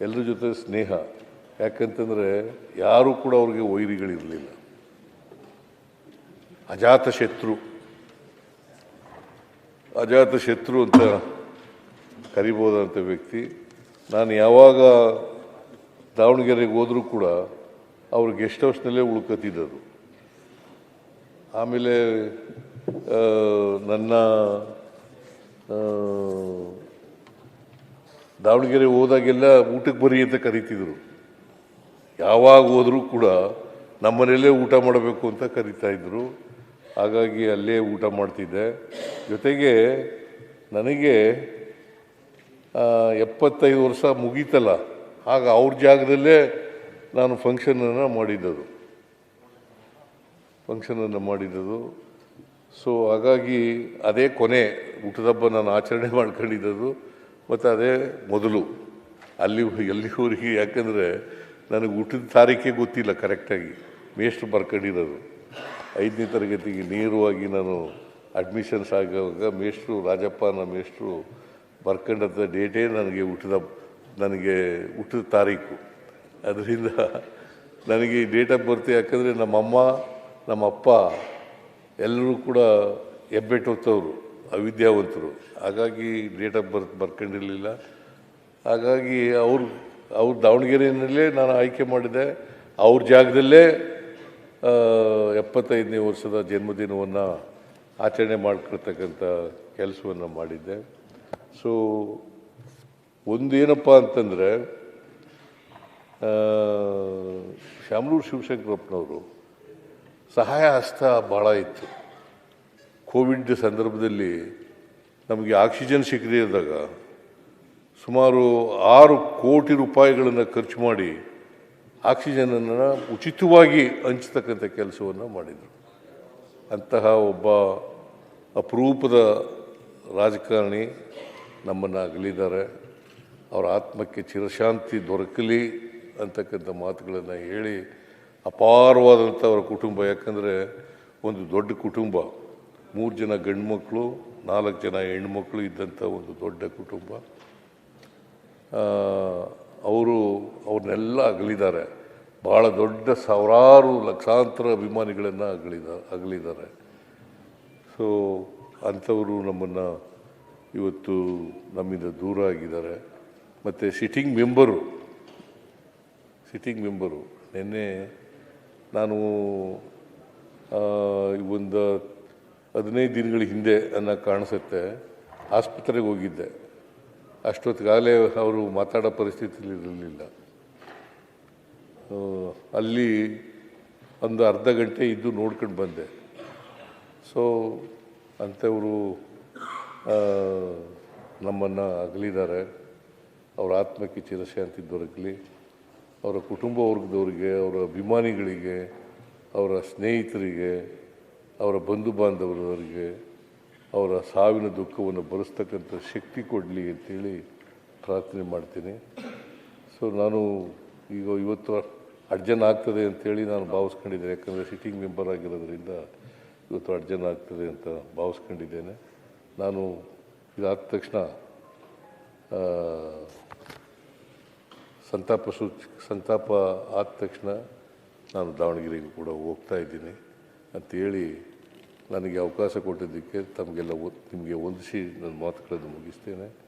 ಎಲ್ಲರ ಜೊತೆ ಸ್ನೇಹ. ಯಾಕಂತಂದರೆ ಯಾರೂ ಕೂಡ ಅವ್ರಿಗೆ ವೈರಿಗಳಿರಲಿಲ್ಲ. ಅಜಾತ ಶತ್ರು. ಅಜಾತ ಶತ್ರು ಅಂತ ಕರಿಬೋದಂಥ ವ್ಯಕ್ತಿ. ನಾನು ಯಾವಾಗ ದಾವಣಗೆರೆಗೆ ಹೋದರೂ ಕೂಡ ಅವ್ರ ಗೆಸ್ಟ್ ಹೌಸ್ನಲ್ಲೇ ಉಳ್ಕೊತಿದ್ದದು ಆಮೇಲೆ ನನ್ನ ದಾವಣಗೆರೆ ಹೋದಾಗೆಲ್ಲ ಊಟಕ್ಕೆ ಬರಿ ಅಂತ ಕರೀತಿದ್ರು. ಯಾವಾಗ ಹೋದರೂ ಕೂಡ ನಮ್ಮನೆಯಲ್ಲೇ ಊಟ ಮಾಡಬೇಕು ಅಂತ ಕರಿತಾ ಇದ್ರು. ಹಾಗಾಗಿ ಅಲ್ಲೇ ಊಟ ಮಾಡ್ತಿದ್ದೆ. ಜೊತೆಗೆ ನನಗೆ ಎಪ್ಪತ್ತೈದು ವರ್ಷ ಮುಗೀತಲ್ಲ. ಆಗ ಅವ್ರ ಜಾಗದಲ್ಲೇ ನಾನು ಫಂಕ್ಷನನ್ನು ಮಾಡಿದ್ದದು. ಫಂಕ್ಷನನ್ನು ಮಾಡಿದ್ದದು. ಸೊ, ಹಾಗಾಗಿ ಅದೇ ಕೊನೆ ಊಟದ ಹಬ್ಬ ನಾನು ಆಚರಣೆ ಮಾಡ್ಕೊಂಡಿದ್ದದು. ಮತ್ತು ಅದೇ ಮೊದಲು. ಅಲ್ಲಿ ಎಲ್ಲಿವರೆಗೆ ಯಾಕಂದರೆ ನನಗೆ ಹುಟ್ಟಿದ ತಾರೀಖೇ ಗೊತ್ತಿಲ್ಲ ಕರೆಕ್ಟಾಗಿ. ಮೇಷ್ಟ್ರು ಬರ್ಕೊಂಡಿರೋದು. ಐದನೇ ತರಗತಿಗೆ ನೇರವಾಗಿ ನಾನು ಅಡ್ಮಿಷನ್ಸ್ ಆಗುವಾಗ ಮೇಷ್ಟ್ರು ರಾಜಪ್ಪ ನಮ್ಮ ಮೇಷ್ಟ್ರು ಬರ್ಕೊಂಡಂಥ ಡೇಟೇ ನನಗೆ ಹುಟ್ಟಿದ ನನಗೆ ಹುಟ್ಟಿದ ತಾರೀಕು. ಅದರಿಂದ ನನಗೆ ಈ ಡೇಟ್ ಆಫ್ ಬರ್ತ್ ಯಾಕಂದರೆ ನಮ್ಮಮ್ಮ, ನಮ್ಮಪ್ಪ ಎಲ್ಲರೂ ಕೂಡ ಹೆಬ್ಬೆಟ್ಟೊತ್ತವರು ಅವಿದ್ಯಾವಂತರು. ಹಾಗಾಗಿ ಡೇಟ್ ಆಫ್ ಬರ್ತ್ ಬರ್ಕೊಂಡಿರಲಿಲ್ಲ. ಹಾಗಾಗಿ ಅವ್ರು ಅವ್ರು ದಾವಣಗೆರೆಯಲ್ಲೇ ನಾನು ಆಯ್ಕೆ ಮಾಡಿದೆ. ಅವ್ರ ಜಾಗದಲ್ಲೇ ಎಪ್ಪತ್ತೈದನೇ ವರ್ಷದ ಜನ್ಮದಿನವನ್ನು ಆಚರಣೆ ಮಾಡ್ಕೊಳ್ತಕ್ಕಂಥ ಕೆಲಸವನ್ನು ಮಾಡಿದ್ದೆ. ಸೊ ಒಂದೇನಪ್ಪ ಅಂತಂದರೆ ಶಾಮನೂರು ಶಿವಶಂಕರಪ್ಪನವರು ಸಹಾಯ ಹಸ್ತ ಭಾಳ ಇತ್ತು. ಕೋವಿಡ್ ಸಂದರ್ಭದಲ್ಲಿ ನಮಗೆ ಆಕ್ಸಿಜನ್ ಸಿಗದೇ ಇದ್ದಾಗ ಸುಮಾರು ಆರು ಕೋಟಿ ರೂಪಾಯಿಗಳನ್ನು ಖರ್ಚು ಮಾಡಿ ಆಕ್ಸಿಜನನ್ನು ಉಚಿತವಾಗಿ ಹಂಚತಕ್ಕಂಥ ಕೆಲಸವನ್ನು ಮಾಡಿದರು. ಅಂತಹ ಒಬ್ಬ ಅಪರೂಪದ ರಾಜಕಾರಣಿ ನಮ್ಮನ್ನು ಅಗಲಿದ್ದಾರೆ. ಅವರ ಆತ್ಮಕ್ಕೆ ಚಿರಶಾಂತಿ ದೊರಕಲಿ ಅಂತಕ್ಕಂಥ ಮಾತುಗಳನ್ನು ಹೇಳಿ ಅಪಾರವಾದಂಥ ಅವರ ಕುಟುಂಬ. ಯಾಕಂದರೆ ಒಂದು ದೊಡ್ಡ ಕುಟುಂಬ. ಮೂರು ಜನ ಗಂಡು ಮಕ್ಕಳು ನಾಲ್ಕು ಜನ ಹೆಣ್ಮಕ್ಳು ಇದ್ದಂಥ ಒಂದು ದೊಡ್ಡ ಕುಟುಂಬ. ಅವರು ಅವ್ರನ್ನೆಲ್ಲ ಅಗಲಿದ್ದಾರೆ. ಭಾಳ ದೊಡ್ಡ ಸಾವಿರಾರು ಲಕ್ಷಾಂತರ ಅಭಿಮಾನಿಗಳನ್ನು ಅಗಲಿದ, ಅಗಲಿದ್ದಾರೆ. ಸೊ ಅಂಥವರು ನಮ್ಮನ್ನು ಇವತ್ತು ನಮ್ಮಿಂದ ದೂರ ಆಗಿದ್ದಾರೆ. ಮತ್ತು ಸಿಟ್ಟಿಂಗ್ ಮೆಂಬರು ಸಿಟ್ಟಿಂಗ್ ಮೆಂಬರು ನಿನ್ನೆ ನಾನು ಒಂದು ಹದಿನೈದು ದಿನಗಳ ಹಿಂದೆ ಅನ್ನೋ ಕಾಣಿಸುತ್ತೆ. ಆಸ್ಪತ್ರೆಗೆ ಹೋಗಿದ್ದೆ. ಅಷ್ಟೊತ್ತಿಗಾಗಲೇ ಅವರು ಮಾತಾಡೋ ಪರಿಸ್ಥಿತಿಯಲ್ಲಿ ಇರಲಿಲ್ಲ. ಅಲ್ಲಿ ಒಂದು ಅರ್ಧ ಗಂಟೆ ಇದ್ದು ನೋಡ್ಕೊಂಡು ಬಂದೆ. ಸೊ ಅಂಥವರು ನಮ್ಮನ್ನು ಅಗಲಿದ್ದಾರೆ. ಅವರ ಆತ್ಮಕ್ಕೆ ಚಿರಶಾಂತಿ ದೊರಕಲಿ. ಅವರ ಕುಟುಂಬ ವರ್ಗದವರಿಗೆ, ಅವರ ಅಭಿಮಾನಿಗಳಿಗೆ, ಅವರ ಸ್ನೇಹಿತರಿಗೆ ಅವರ ಬಂಧು ಬಾಂಧವರವರಿಗೆ ಅವರ ಸಾವಿನ ದುಃಖವನ್ನು ಭರಿಸ್ತಕ್ಕಂಥ ಶಕ್ತಿ ಕೊಡಲಿ ಅಂತೇಳಿ ಪ್ರಾರ್ಥನೆ ಮಾಡ್ತೀನಿ. ಸೊ ನಾನು ಈಗ ಇವತ್ತು ಅಡ್ಜನ್ ಆಗ್ತದೆ ಅಂತೇಳಿ ನಾನು ಭಾವಿಸ್ಕೊಂಡಿದ್ದೇನೆ. ಯಾಕಂದರೆ ಸಿಟ್ಟಿಂಗ್ ಮೆಂಬರ್ ಆಗಿರೋದ್ರಿಂದ ಇವತ್ತು ಅಡ್ಜನ್ ಆಗ್ತದೆ ಅಂತ ಭಾವಿಸ್ಕೊಂಡಿದ್ದೇನೆ. ನಾನು ಇದಾದ ತಕ್ಷಣ ಸಂತಾಪ ಸೂಚ, ಸಂತಾಪ ಆದ ತಕ್ಷಣ ನಾನು ದಾವಣಗೆರೆಗೂ ಕೂಡ ಹೋಗ್ತಾ ಇದ್ದೀನಿ. ಅಂತೇಳಿ ನನಗೆ ಅವಕಾಶ ಕೊಟ್ಟಿದ್ದಕ್ಕೆ ತಮಗೆಲ್ಲ ನಿಮಗೆ ಹೊಂದಿಸಿ ನನ್ನ ಮಾತುಗಳನ್ನು ಮುಗಿಸ್ತೇನೆ.